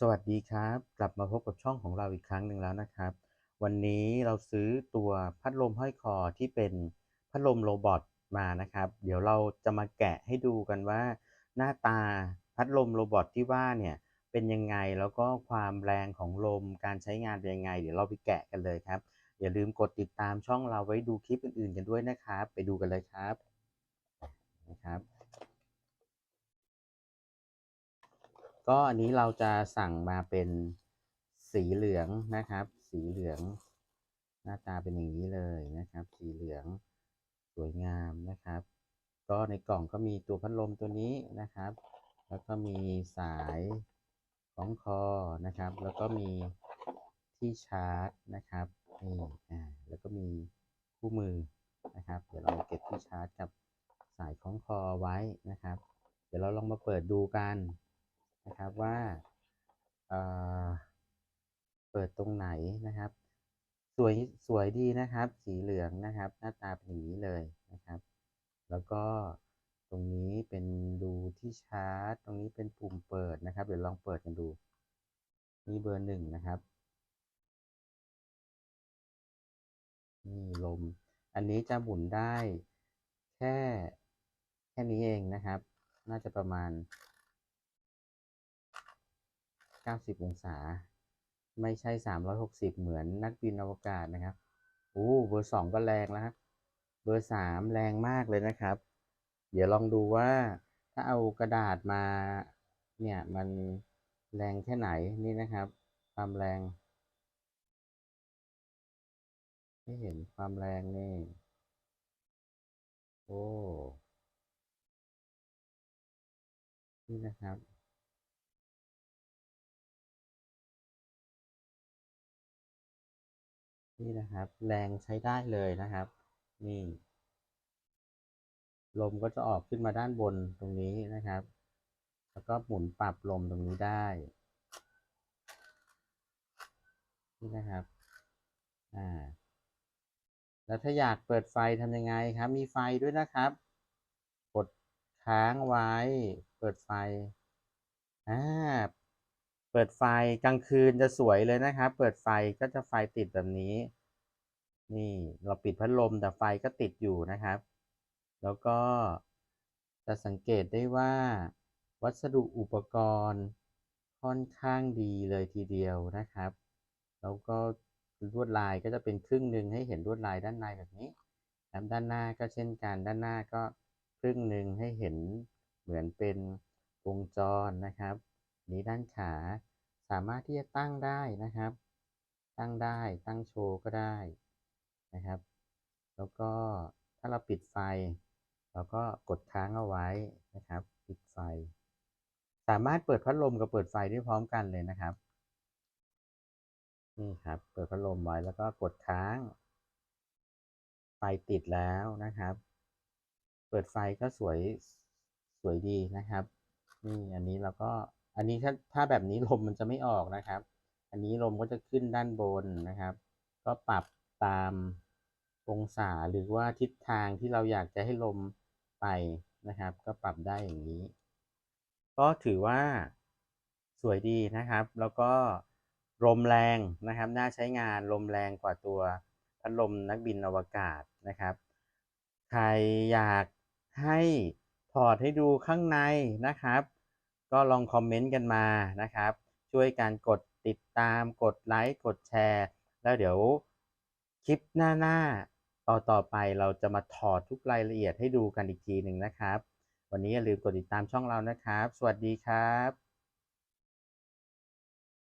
สวัสดีครับ กลับมาพบกับช่องของเราอีกครั้งหนึ่งแล้วนะครับ วันนี้เราซื้อตัวพัดลมห้อยคอที่เป็นพัดลมโรบอทมานะครับ เดี๋ยวเราจะมาแกะให้ดูกันว่า หน้าตาพัดลมโรบอทที่ว่าเนี่ยเป็นยังไงแล้วก็ความแรงของลมการใช้งานเป็นยังไง เดี๋ยวเราไปแกะกันเลยครับ อย่าลืมกดติดตามช่องเราไว้ดูคลิปอื่นๆ กันด้วยนะครับ ไปดูกันเลยครับนะครับ ก็อันนี้เราจะสั่งมาเป็นสีเหลืองนะครับ สีเหลือง หน้าตาเป็นอย่างนี้เลยนะครับ สีเหลืองสวยงามนะครับ ก็ในกล่องก็มีตัวพัดลมตัวนี้นะครับ แล้วก็มีสายของคอนะครับ แล้วก็มีที่ชาร์จนะครับนี่อ่าแล้วก็มีคู่มือนะครับ เดี๋ยวเราเก็บที่ชาร์จกับสายของคอไว้นะครับ เดี๋ยวเราลองมาเปิดดูกัน นะครับว่าเเปิดตรงไหนนะครับ สวยสวยดีนะครับ สีเหลืองนะครับ หน้าตาเป็นอย่างนี้เลยนะครับ แล้วก็ตรงนี้เป็นดูที่ชาร์จ ตรงนี้เป็นปุ่มเปิดนะครับ เดี๋ยวลองเปิดกันดู นี่เบอร์หนึ่งนะครับนี่ลม อันนี้จะหมุนได้แค่แค่นี้เองนะครับ น่าจะประมาณ 90 องศา ไม่ใช่ 360 เหมือนนักบินอวกาศนะครับโอ้เบอร์สองก็แรงแล้วครับเบอร์สามแรงมากเลยนะครับ เดี๋ยวลองดูว่าถ้าเอากระดาษมาเนี่ยมันแรงแค่ไหนนี่นะครับความแรงให้เห็นความแรงนี่ โอ้ นี่นะครับ นี่นะครับ แรงใช้ได้เลยนะครับ นี่ ลมก็จะออกขึ้นมาด้านบนตรงนี้นะครับ แล้วก็หมุนปรับลมตรงนี้ได้ นี่นะครับ อ่า แล้วถ้าอยากเปิดไฟทำยังไงครับ มีไฟด้วยนะครับ กดค้างไว้ เปิดไฟ อ่า เปิดไฟกลางคืนจะสวยเลยนะครับ เปิดไฟก็จะไฟติดแบบนี้ นี่เราปิดพัดลมแต่ไฟก็ติดอยู่นะครับ แล้วก็จะสังเกตได้ว่า วัสดุอุปกรณ์ค่อนข้างดีเลยทีเดียวนะครับ แล้วก็ลวดลายก็จะเป็นครึ่งหนึ่งให้เห็นลวดลายด้านในแบบนี้แล้วด้านหน้าก็เช่นกันด้านหน้าก็ครึ่งหนึ่งให้เห็นเหมือนเป็นวงจรนะครับ นี้ด้านขา สามารถที่จะตั้งได้นะครับ ตั้งได้ตั้งโชว์ก็ได้นะครับ แล้วก็ถ้าเราปิดไฟ เราก็กดค้างเอาไว้นะครับ ปิดไฟ สามารถเปิดพัดลมกับเปิดไฟได้พร้อมกันเลยนะครับนี่ครับ เปิดพัดลมไว้แล้วก็กดค้าง ไฟติดแล้วนะครับ เปิดไฟก็สวยสวยดีนะครับ นี่อันนี้เราก็ อันนี้ถ้าถ้าแบบนี้ลมมันจะไม่ออกนะครับ อันนี้ลมก็จะขึ้นด้านบนนะครับ ก็ปรับตามองศาหรือว่าทิศทางที่เราอยากจะให้ลมไปนะครับ ก็ปรับได้อย่างนี้ ก็ถือว่าสวยดีนะครับ แล้วก็ลมแรงนะครับ น่าใช้งานลมแรงกว่าตัวพัดลมนักบินอวกาศนะครับ ใครอยากให้ถอดให้ดูข้างในนะครับ ก็ลองคอมเมนต์กันมานะครับ ช่วยการกดติดตามกดไลค์กดแชร์ แล้วเดี๋ยวคลิปหน้าๆต่อต่อไปเราจะมาถอดทุกรายละเอียดให้ดูกันอีกทีหนึ่งนะครับ วันนี้อย่าลืมกดติดตามช่องเรานะครับ สวัสดีครับ